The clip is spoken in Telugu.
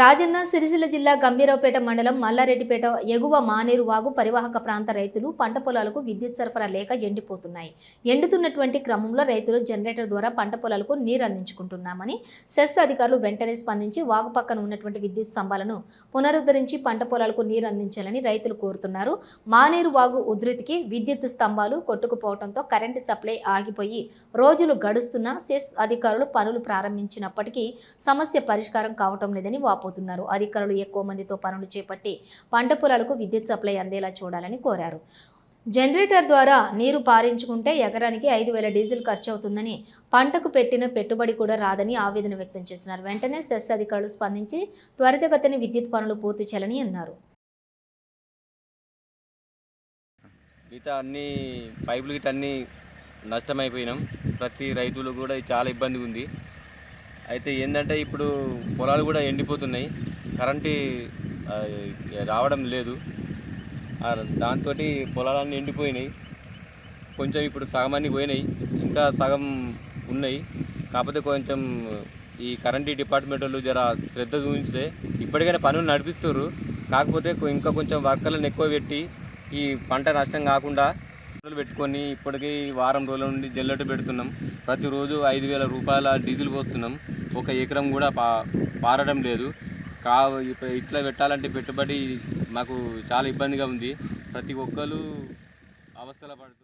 రాజన్న సిరిసిల్ల జిల్లా గంభీరావుపేట మండలం మల్లారెడ్డిపేట ఎగువ మానేరు వాగు పరివాహక ప్రాంత రైతులు పంట పొలాలకు విద్యుత్ సరఫరా లేక ఎండిపోతున్నాయి. ఎండుతున్నటువంటి క్రమంలో రైతులు జనరేటర్ ద్వారా పంట పొలాలకు నీరు అందించుకుంటున్నామని సెస్ అధికారులు వెంటనే స్పందించి వాగు పక్కన ఉన్నటువంటి విద్యుత్ స్తంభాలను పునరుద్ధరించి పంట పొలాలకు నీరు అందించాలని రైతులు కోరుతున్నారు. మానేరు వాగు ఉధృతికి విద్యుత్ స్తంభాలు కొట్టుకుపోవడంతో కరెంటు సప్లై ఆగిపోయి రోజులు గడుస్తున్నా సెస్ అధికారులు పనులు ప్రారంభించినప్పటికీ సమస్య పరిష్కారం కావటం లేదని వాపోతున్నారు అధికారులు ఎక్కువ మందితో పనులు చేపట్టి పంట పొలాలకు విద్యుత్ సప్లై అందేలా చూడాలని కోరారు. జనరేటర్ ద్వారా నీరు పారించుకుంటే ఎకరానికి ఐదు వేల డీజిల్ ఖర్చు అవుతుందని పంటకు పెట్టిన పెట్టుబడి కూడా రాదని ఆవేదన వ్యక్తం చేస్తున్నారు. వెంటనే సెస్ అధికారులు స్పందించి త్వరితగతిని విద్యుత్ పనులు పూర్తి చేయాలని అన్నారు. మిగతా అన్ని పైపులు గిట్ అన్నీ నష్టమైపోయినాం. ప్రతి రైతులు కూడా చాలా ఇబ్బందిగా ఉంది అయితే ఏంటంటే ఇప్పుడు పొలాలు కూడా ఎండిపోతున్నాయి. కరెంటు రావడం లేదు. దాంతో పొలాలన్నీ ఎండిపోయినాయి. కొంచెం ఇప్పుడు సగం అన్నీ పోయినాయి. ఇంకా సగం ఉన్నాయి. కాకపోతే కొంచెం ఈ కరెంటు డిపార్ట్మెంట్ వాళ్ళు జర శ్రద్ధ చూపిస్తే ఇప్పటికైనా పనులు నడిపిస్తారు కాకపోతే ఇంకా కొంచెం వర్కర్లను ఎక్కువ పెట్టి ఈ పంట నష్టం కాకుండా రోజులు పెట్టుకొని ఇప్పటికీ వారం రోజుల నుండి జల్లెట పెడుతున్నాం. ప్రతిరోజు ఐదు వేల రూపాయల డీజిల్ పోస్తున్నాం. ఒక ఎకరం కూడా పా పారడం లేదు. కా ఇట్లా పెట్టాలంటే పెట్టుబడి మాకు చాలా ఇబ్బందిగా ఉంది. ప్రతి ఒక్కరు అవస్థల పడుతుంది